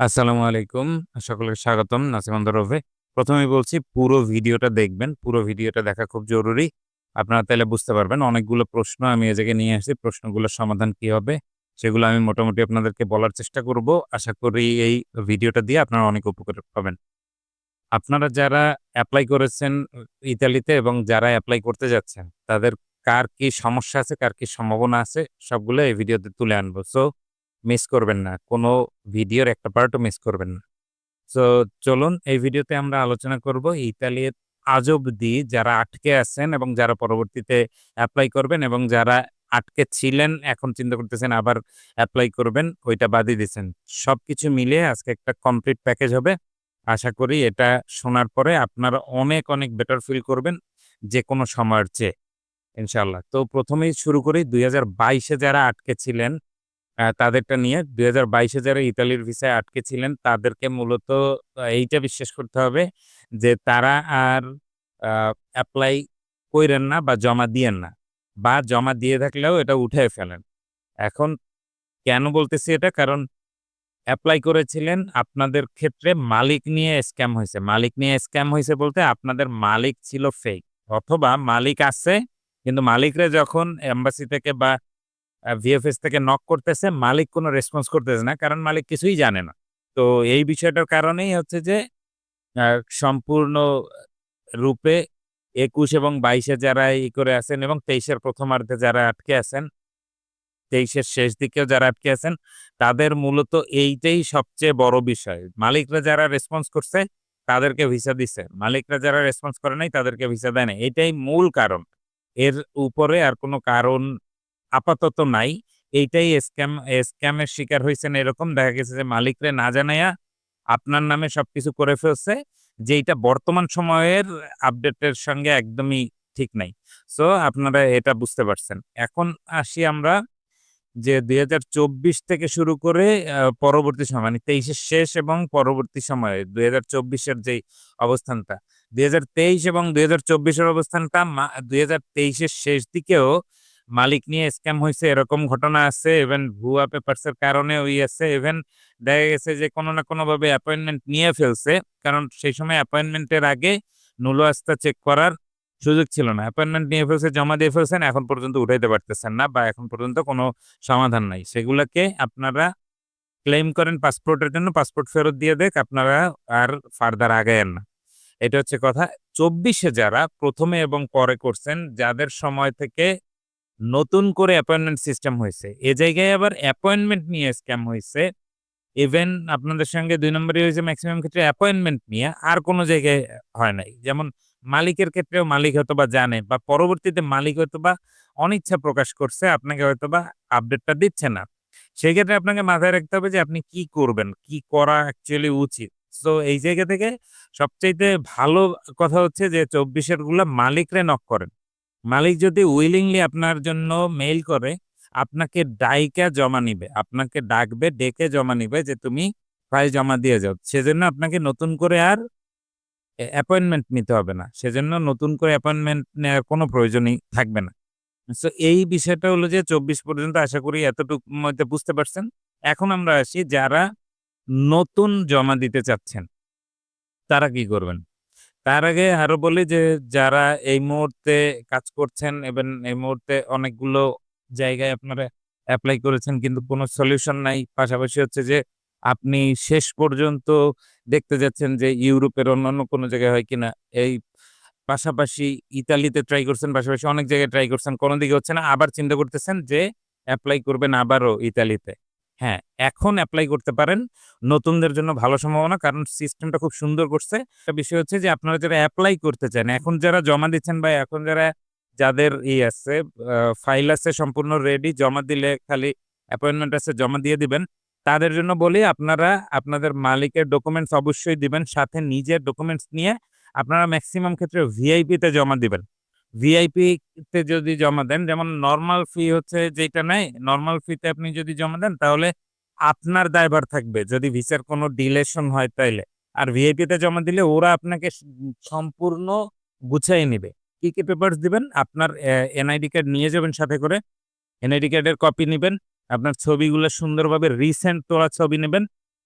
আসসালামু আলাইকুম। সকলকে স্বাগতম নাসিম রফে। প্রথমে বলছি পুরো ভিডিওটা দেখবেন। পুরো ভিডিওটা দেখা খুব জরুরি। আপনারা তাহলে বুঝতে পারবেন। অনেকগুলো প্রশ্ন আমি এ জায়গায় নিয়ে আসছি। প্রশ্নগুলোর সমাধান কি হবে? সেগুলো আমি মোটামুটি আপনাদেরকে বলার চেষ্টা করব। আশা করি এই ভিডিওটা দিয়ে আপনারা অনেক উপকার পাবেন। আপনারা যারা অ্যাপ্লাই করেছেন ইতালিতে এবং যারা অ্যাপ্লাই করতে যাচ্ছেন, তাদের কার কি সমস্যা আছে, কার কি সম্ভাবনা আছে, সবগুলো এই ভিডিওতে তুলে আনব। সো মিস করবেন না। কোনো ভিডিওর একটা পার্টও মিস করবেন না। সো চলুন এই ভিডিওতে আমরা আলোচনা করব ইতালির আজ অব্দি যারা আটকে আছেন এবং যারা পরবর্তীতে অ্যাপ্লাই করবেন এবং যারা আটকে ছিলেন, এখন চিন্তা করতেছেন আবার অ্যাপ্লাই করবেন, ওইটা বাদই দিছেন। সবকিছু মিলিয়ে আজকে একটা কমপ্লিট প্যাকেজ হবে। আশা করি এটা শোনার পরে আপনারা অনেক, অনেক বেটার ফিল করবেন যে কোনো সময়ের চেয়ে। ইনশাআল্লাহ। তো প্রথমেই শুরু করি ২০২২ এ যারা আটকে ছিলেন তাদেরটা নিয়ে ২০২২ এ যারা ইতালির ভিসায় আটকে ছিলেন, তাদেরকে মূলত এইটা বিশ্বাস করতে হবে যে তারা আর, আ এপ্লাই কইরেন না বা জমা দিয়েন না। বা জমা দিয়ে থাকলেও এটা উঠায় ফেলেন। এখন কেন বলতেছি এটা? কারণ অ্যাপ্লাই করেছিলেন, আপনাদের ক্ষেত্রে মালিক নিয়ে স্ক্যাম হয়েছে মালিক নিয়ে স্ক্যাম হয়েছে বলতে আপনাদের মালিক ছিল ফেক। অথবা মালিক আছে, কিন্তু মালিকরা যখন এম্বাসি থেকে বা ভিএফএস থেকে নক করতেছে, মালিক কোনো রেসপন্স করতেছে না। কারণ মালিক কিছুই জানে না। তো এই বিষয়টার কারণেই হচ্ছে যে সম্পূর্ণ রূপে ২১ এবং বাইশে যারা ই করে আছেন এবং ২৩ এর প্রথমার্ধে যারা আটকে আছেন তেইশের শেষ দিকেও যারা আটকে আছেন, তাদের মূলত এইটাই সবচেয়ে বড় বিষয়। মালিকরা যারা রেসপন্স করছে, তাদেরকে ভিসা দিছে। মালিকরা যারা রেসপন্স করে নাই, তাদেরকে ভিসা দেয় নাই। এটাই মূল কারণ। এর উপরে আর কোনো কারণ আপাতত নাই। এইটাই স্ক্যাম স্ক্যামের শিকার হইছেন এরকম দেখা গেছে যে মালিকরে না জানাইয়া আপনার নামে সবকিছু করে ফেলছে, যেইটা বর্তমান সময়ের আপডেটের সঙ্গে একদমই ঠিক নাই। সো আপনারা এটা বুঝতে পারছেন। এখন আসি আমরা যে ২০২৪ থেকে শুরু করে পরবর্তী সময় মানে ২৩ এর শেষ এবং পরবর্তী সময়ে দুই হাজার চব্বিশের যেই অবস্থানটা। ২০২৩ এবং ২০২৪ এর অবস্থানটা মা ২০২৩ এর শেষ দিকেও মালিক নিয়ে স্ক্যাম হয়েছে এরকম ঘটনা আছে। ইভেন ভুয়া পেপারস কারণে ওই আছে। ইভেন দেখা গেছে যে কোনো না কোনোভাবে অ্যাপয়েন্টমেন্ট নিয়ে ফেলছে। কারণ সেই সময় অ্যাপয়েন্টমেন্টের আগে নুলো আস্তা চেক করার সুযোগ ছিল না। অ্যাপয়েন্টমেন্ট নিয়ে ফেলছে, জমা দিয়ে ফেলছেন, এখন পর্যন্ত উঠাইতে পারতেছেন না বা এখন পর্যন্ত কোনো সমাধান নাই। সেগুলাকে আপনারা ক্লেইম করেন পাসপোর্টের জন্য, পাসপোর্ট ফেরত দিয়ে দেখ আপনারা আর ফার্দার আগায়েন না। এটা হচ্ছে কথা। চব্বিশে যারা প্রথমে এবং পরে করছেন, যাদের সময় থেকে নতুন করে অ্যাপয়েন্টমেন্ট সিস্টেম হয়েছে এ জায়গায় আবার অ্যাপয়েন্টমেন্ট নিয়ে স্ক্যাম হয়েছে ইভেন আপনাদের সঙ্গে দুই নম্বরই হয়েছে ম্যাক্সিমাম ক্ষেত্রে অ্যাপয়েন্টমেন্ট নিয়ে আর কোনো জায়গায় হয় নাই। যেমন মালিকের ক্ষেত্রেও মালিক হয়তো বা জানে বা পরবর্তীতে মালিক হয়তোবা অনিচ্ছা প্রকাশ করছে, আপনাকে হয়তোবা আপডেটটা দিচ্ছে না। সেক্ষেত্রে আপনাকে মাথায় রাখতে হবে যে আপনি কি করবেন? কি করা অ্যাকচুয়ালি উচিত? সো এই জায়গা থেকে সবচাইতে ভালো কথা হচ্ছে যে চব্বিশেরগুলা মালিকরে নক করেন। মালিক যদি উইলিংলি আপনার জন্য মেইল করে, আপনাকে ডাইকা জমা নিবে। আপনাকে ডাকবে, ডেকে জমা নিবে যে তুমি ফাইল জমা দিয়ে যাও। সেজন্য আপনাকে নতুন করে আর অ্যাপয়েন্টমেন্ট নিতে হবে না। সেজন্য নতুন করে অ্যাপয়েন্টমেন্ট নেওয়ার কোনো প্রয়োজনই থাকবে না। সো এই বিষয়টা হলো যে ২৪ পর্যন্ত আশা করি এতটুক মধ্যে বুঝতে পারছেন। এখন আমরা আসি যারা নতুন জমা দিতে চাচ্ছেন। তারা কি করবেন? তার আগে আরও বলি যে যারা এই মুহূর্তে কাজ করছেন এবং এই মুহূর্তে অনেকগুলো জায়গায় আপনারা অ্যাপ্লাই করেছেন কিন্তু কোনো সলিউশন নাই। পাশাপাশি হচ্ছে যে আপনি শেষ পর্যন্ত দেখতে যাচ্ছেন যে ইউরোপের অন্যান্য কোনো জায়গায় হয় কিনা। এই পাশাপাশি ইতালিতে ট্রাই করছেন, পাশাপাশি অনেক জায়গায় ট্রাই করছেন। কোনো দিকে হচ্ছে না। আবার চিন্তা করতেছেন যে অ্যাপ্লাই করবেন আবারও ইতালিতে। হ্যাঁ, এখন অ্যাপ্লাই করতে পারেন। নতুনদের জন্য ভালো সম্ভাবনা। কারণ সিস্টেমটা খুব সুন্দর করছে। একটা বিষয় হচ্ছে যে আপনারা যারা অ্যাপ্লাই করতে চান, এখন যারা জমা দিচ্ছেন বা এখন যারা যাদের ই আছে ফাইল আছে সম্পূর্ণ রেডি জমা দিলে খালি অ্যাপয়েন্টমেন্ট আছে জমা দিয়ে দিবেন। তাদের জন্য বলি আপনারা আপনাদের মালিকের ডকুমেন্টস অবশ্যই দিবেন। সাথে নিজের ডকুমেন্টস নিয়ে আপনারা ম্যাক্সিমাম ক্ষেত্রে ভিআইপি তে জমা দিবেন। ভিআইপি তে যদি জমা দেন যেমন নর্মাল ফি হচ্ছে যেটা নেয়, নর্মাল ফিতে আপনি যদি জমা দেন তাহলে আপনার দায়ভার থাকবে যদি ভিসার কোনো ডিলেশন হয় তাইলে। আর ভিআইপি তে জমা দিলে ওরা আপনাকে সম্পূর্ণ গুছাই নেবে কি, কি পেপারস দিবেন? আপনার এনআইডি কার্ড নিয়ে যাবেন সাথে করে। এনআইডি কার্ডের কপি নিবেন। আপনার ছবিগুলো সুন্দরভাবে রিসেন্ট তোলা ছবি নেবেন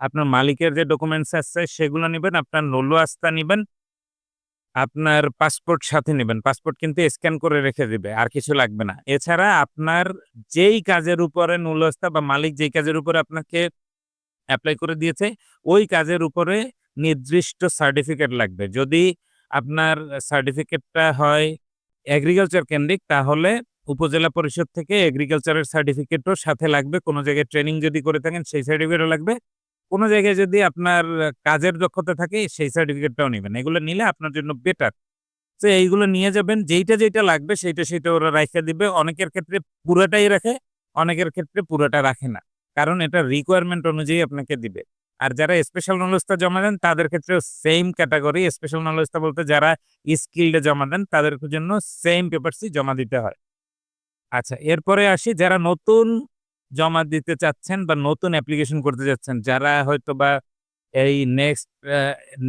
আপনার মালিকের যে ডকুমেন্টস আছে সেগুলো নেবেন আপনার নলু আস্তা নেবেন আপনার পাসপোর্ট সাথে নেবেন। পাসপোর্ট কিন্তু স্ক্যান করে রেখে দিবে, আর কিছু লাগবে না। এছাড়া আপনার যেই কাজের উপরে নূল্যস্তা বা মালিক যেই কাজের উপরে আপনাকে অ্যাপ্লাই করে দিয়েছে, ওই কাজের উপরে নির্দিষ্ট সার্টিফিকেট লাগবে। যদি আপনার সার্টিফিকেটটা হয় এগ্রিকালচার কেন্দ্রিক, তাহলে উপজেলা পরিষদ থেকে এগ্রিকালচারের সার্টিফিকেটও সাথে লাগবে। কোনো জায়গায় ট্রেনিং যদি করে থাকেন, সেই সার্টিফিকেটও লাগবে। কোনো জায়গায় যদি আপনার কাজের দক্ষতা থাকে, সেই সার্টিফিকেটটাও নেবেন। এগুলো নিলে আপনার জন্য বেটার তো এইগুলো নিয়ে যাবেন, যেইটা যেটা লাগবে, সেইটা সেইটা ওরা রাখে দিবে। অনেকের ক্ষেত্রে পুরোটাই রাখে, অনেকের ক্ষেত্রে পুরোটা রাখে না। কারণ এটা রিকোয়ারমেন্ট অনুযায়ী আপনাকে দিবে। আর যারা স্পেশাল নলেজটা জমা দেন, তাদের ক্ষেত্রে সেম ক্যাটাগরি স্পেশাল নলেজটা বলতে যারা স্কিল্ডে জমা দেন, তাদের জন্য সেম পেপারসই জমা দিতে হয়। আচ্ছা এরপরে আসি, যারা নতুন জমা দিতে চাচ্ছেন বা নতুন অ্যাপ্লিকেশন করতে চাচ্ছেন, যারা হয়তো বা এই নেক্সট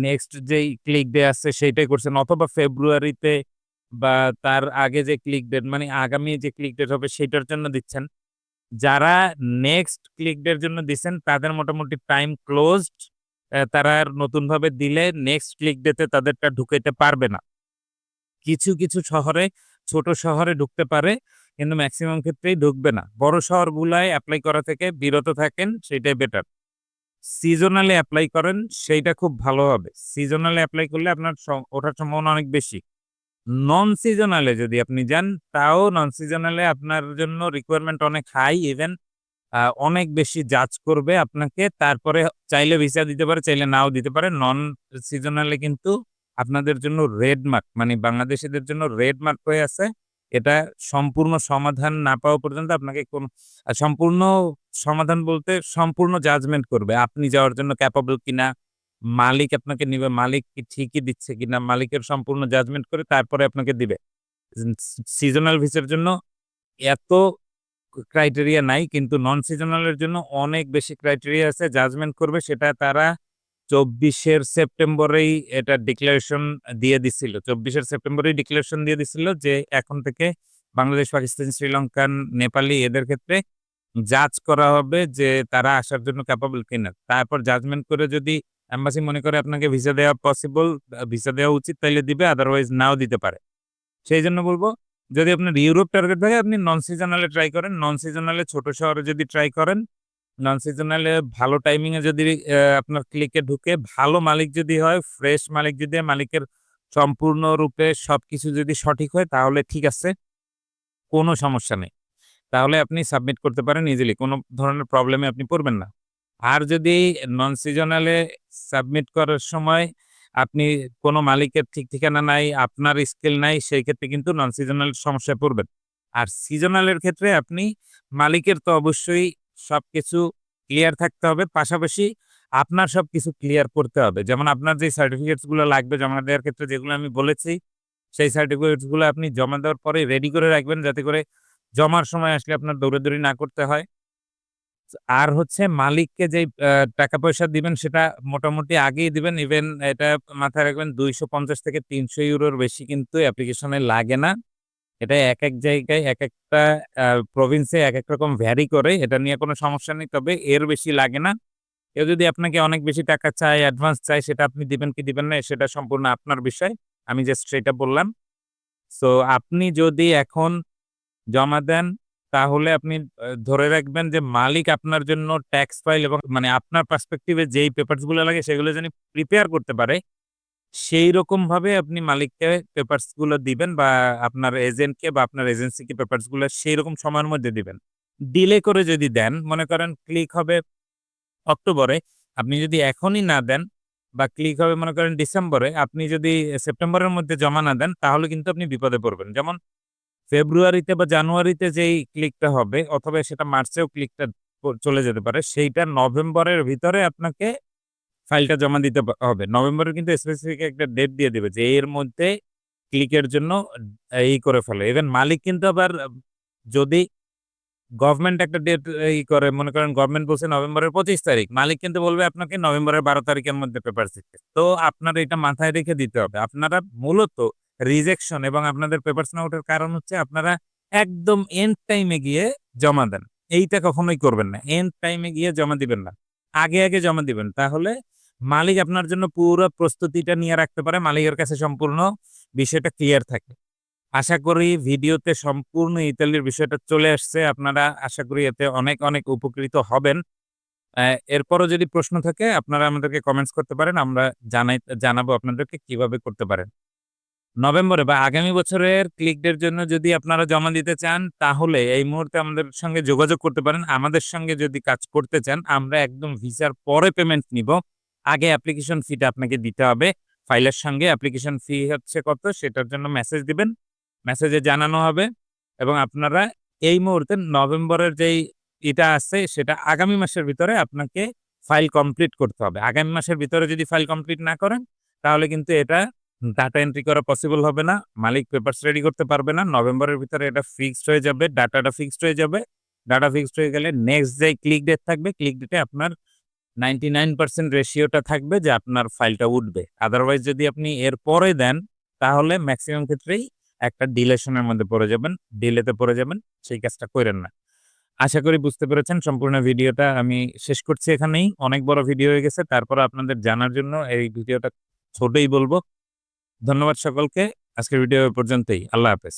নেক্সট যেই ক্লিক ডে আছে সেইটাই করছেন অথবা ফেব্রুয়ারিতে বা তার আগে যে ক্লিক ডেট মানে আগামী যে ক্লিক ডেট হবে সেটার জন্য দিচ্ছেন। যারা নেক্সট ক্লিক ডের জন্য দিচ্ছেন, তাদের মোটামুটি টাইম ক্লোজড তারা আর নতুনভাবে দিলে নেক্সট ক্লিক ডেতে তাদেরটা ঢুকাইতে পারবে না। কিছু কিছু শহরে, ছোট শহরে ঢুকতে পারে কিন্তু ম্যাক্সিমাম ক্ষেত্রেই ঢুকবে না। বড় শহরগুলায় অ্যাপ্লাই করা থেকে বিরত থাকেন, সেটাই বেটার সিজনালি অ্যাপ্লাই করেন, সেইটা খুব ভালো হবে। সিজনালি অ্যাপ্লাই করলে আপনার ওঠার সম্ভাবনা অনেক বেশি। নন সিজনালে যদি আপনি যান, তাও নন সিজনালে আপনার জন্য রিকোয়ারমেন্ট অনেক হাই ইভেন অনেক বেশি জাজ করবে আপনাকে, তারপরে চাইলে ভিসা দিতে পারে, চাইলে নাও দিতে পারে। নন সিজনালে কিন্তু আপনাদের জন্য রেড মার্ক মানে বাংলাদেশিদের জন্য রেড মার্ক হয়ে আছে। এটা সম্পূর্ণ সমাধান না পাওয়া পর্যন্ত আপনাকে কোন সম্পূর্ণ সমাধান বলতে সম্পূর্ণ জাজমেন্ট করবে। আপনি যাওয়ার জন্য ক্যাপাবল কিনা, মালিক আপনাকে নিবে, মালিক কি ঠিকই দিচ্ছে কিনা, মালিকের সম্পূর্ণ জাজমেন্ট করে তারপরে আপনাকে দিবে। সিজনাল ভিসার জন্য এত ক্রাইটেরিয়া নাই, কিন্তু নন সিজনালের জন্য অনেক বেশি ক্রাইটেরিয়া আছে জাজমেন্ট করবে, সেটা তারা চব্বিশের সেপ্টেম্বরেই এটা ডিক্লারেশন দিয়ে দিছিল। চব্বিশের সেপ্টেম্বরেই ডিক্লারেশন দিয়ে দিছিল যে এখন থেকে বাংলাদেশ, পাকিস্তান শ্রীলঙ্কান নেপালি এদের ক্ষেত্রে জাজ করা হবে যে তারা আসার জন্য ক্যাপাবল কিনা। তারপর জাজমেন্ট করে যদি এম্বাসি মনে করে আপনাকে ভিসা দেওয়া পসিবল ভিসা দেওয়া উচিত, তাইলে দিবে আদারওয়াইজ নাও দিতে পারে। সেই জন্য বলব, যদি আপনার ইউরোপ টার্গেট থাকে, আপনি নন সিজনালে ট্রাই করেন। নন সিজনালে ছোট শহরে যদি ট্রাই করেন নন সিজনালে ভালো টাইমিংয়ে যদি আপনার ক্লিকে ঢুকে ভালো মালিক যদি হয় ফ্রেশ মালিক যদি মালিকের সম্পূর্ণরূপে সবকিছু যদি সঠিক হয়, তাহলে ঠিক আছে। কোনো সমস্যা নেই। তাহলে আপনি সাবমিট করতে পারেন ইজিলি কোনো ধরনের প্রবলেমে আপনি পড়বেন না। আর যদি নন সিজনালে সাবমিট করার সময় আপনি কোনো মালিকের ঠিক ঠিকানা নাই, আপনার স্কিল নাই, সেই ক্ষেত্রে কিন্তু নন সিজনাল সমস্যায় পড়বেন। আর সিজনালের ক্ষেত্রে আপনি মালিকের তো অবশ্যই সবকিছু ক্লিয়ার থাকতে হবে। পাশাপাশি আপনার সবকিছু ক্লিয়ার করতে হবে। যেমন আপনার যে সার্টিফিকেটসগুলো লাগবে, জমা দেওয়ার ক্ষেত্রে যেগুলো আমি বলেছি, সেই সার্টিফিকেটসগুলো আপনি জমা দেওয়ার পরে রেডি করে রাখবেন যাতে করে জমার সময় আসলে আপনার দৌড়াদৌড়ি না করতে হয়। আর হচ্ছে মালিককে যে টাকা পয়সা দিবেন, সেটা মোটামুটি আগেই দিবেন। ইভেন এটা মাথায় রাখবেন, দুইশো পঞ্চাশ থেকে তিনশো ইউরোর বেশি কিন্তু অ্যাপ্লিকেশনে লাগে না। এটা এক এক জায়গায় এক একটা প্রভিন্সে এক এক রকম ভ্যারি করে, এটা নিয়ে কোনো সমস্যা নেই। তবে এর বেশি লাগে না। কেউ যদি আপনাকে অনেক বেশি টাকা চায় অ্যাডভান্স চায়, সেটা আপনি দিবেন কি দিবেন না, সেটা সম্পূর্ণ আপনার বিষয়। আমি জাস্ট সেটা বললাম। সো আপনি যদি এখন জমা দেন, তাহলে আপনি ধরে রাখবেন যে মালিক আপনার জন্য ট্যাক্স ফাইল এবং মানে আপনার পার্সপেক্টিভে যেই পেপারসগুলো লাগে, সেগুলো যেন প্রিপেয়ার করতে পারে। সেই রকম ভাবে আপনি মালিককে পেপারসগুলো দিবেন বা আপনার এজেন্টকে বা আপনার এজেন্সিকে পেপারসগুলো সেই রকম সময়ের মধ্যে দিবেন। ডিলে করে যদি দেন, মনে করেন ক্লিক হবে অক্টোবরে, আপনি যদি এখনই না দেন বা ক্লিক হবে মনে করেন ডিসেম্বরে, আপনি যদি সেপ্টেম্বরের মধ্যে জমা না দেন, তাহলে কিন্তু আপনি বিপদে পড়বেন। যেমন ফেব্রুয়ারিতে বা জানুয়ারিতে যেই ক্লিকটা হবে, অথবা সেটা মার্চেও ক্লিকটা চলে যেতে পারে, সেইটা নভেম্বরের ভিতরে আপনাকে ফাইলটা জমা দিতে হবে। নভেম্বরের কিন্তু স্পেসিফিক একটা ডেট দিয়ে দেবে যে, এর মধ্যে ক্লিকের জন্য এই করে ফেলে। ইভেন মালিক কিন্তু আবার, যদি গভর্নমেন্ট একটা ডেট ই করে, মনে করেন গভর্নমেন্ট বলছে নভেম্বরের পঁচিশ তারিখ, মালিক কিন্তু বলবে আপনাকে নভেম্বরের বারো তারিখের মধ্যে পেপার দিতে। তো আপনার এটা মাথায় রেখে দিতে হবে। আপনারা মূলত রিজেকশন এবং আপনাদের পেপারস না ওঠার কারণ হচ্ছে আপনারা একদম এন্ড টাইমে গিয়ে জমা দেন। এইটা কখনোই করবেন না। এন্ড টাইমে গিয়ে জমা দিবেন না। আগে আগে জমা দিবেন। তাহলে মালিক আপনার জন্য পুরো প্রস্তুতিটা নিয়ে রাখতে পারে, মালিকের কাছে সম্পূর্ণ বিষয়টা ক্লিয়ার থাকে। আশা করি ভিডিওতে সম্পূর্ণ ইতালির বিষয়টা চলে আসছে, আপনারা আশা করি এতে অনেক অনেক উপকৃত হবেন। এরপরও যদি প্রশ্ন থাকে, আপনারা আমাদেরকে কমেন্টস করতে পারেন, আমরা জানাই, জানাব আপনাদেরকে কীভাবে করতে পারেন। নভেম্বরে বা আগামী বছরের ক্লিকদের জন্য যদি আপনারা জমা দিতে চান, তাহলে এই মুহূর্তে আমাদের সঙ্গে যোগাযোগ করতে পারেন। আমাদের সঙ্গে যদি কাজ করতে চান, আমরা একদম ভিসার পরে পেমেন্ট নিব। আগে অ্যাপ্লিকেশন ফিটা আপনাকে দিতে হবে। ফাইলের সঙ্গে অ্যাপ্লিকেশন ফি হচ্ছে কত? সেটার জন্য মেসেজ দিবেন। মেসেজে জানানো হবে এবং আপনারা এই মুহূর্তে নভেম্বরের যেই এটা আছে, সেটা আগামী মাসের ভিতরে আপনাকে ফাইল কমপ্লিট করতে হবে। আগামী মাসের ভিতরে যদি ফাইল কমপ্লিট না করেন, তাহলে কিন্তু এটা ডাটা এন্ট্রি করা পসিবল হবে না। মালিক পেপারস রেডি করতে পারবে না। নভেম্বরের ভিতরে এটা ফিক্সড হয়ে যাবে ডাটাটা ফিক্সড হয়ে যাবে। ডাটা ফিক্সড হয়ে গেলে নেক্সট যে ক্লিক ডেট থাকবে ক্লিক ডেটে আপনার নাইনটি নাইন পার্সেন্ট রেশিওটা থাকবে যে আপনার ফাইলটা উঠবে। আদারওয়াইজ যদি আপনি এর পরে দেন, তাহলে ম্যাক্সিমাম ক্ষেত্রেই একটা ডিলেশনের মধ্যে পড়ে যাবেন, ডিলেতে পড়ে যাবেন, সেই কাজটা করেন না। আশা করি বুঝতে পেরেছেন, সম্পূর্ণ ভিডিওটা আমি শেষ করছি এখানেই। অনেক বড় ভিডিও হয়ে গেছে, তারপর আপনাদের জানার জন্য এই ভিডিওটা ছোটই বলব। ধন্যবাদ সকলকে, আজকের ভিডিও পর্যন্তই। আল্লাহ হাফেজ।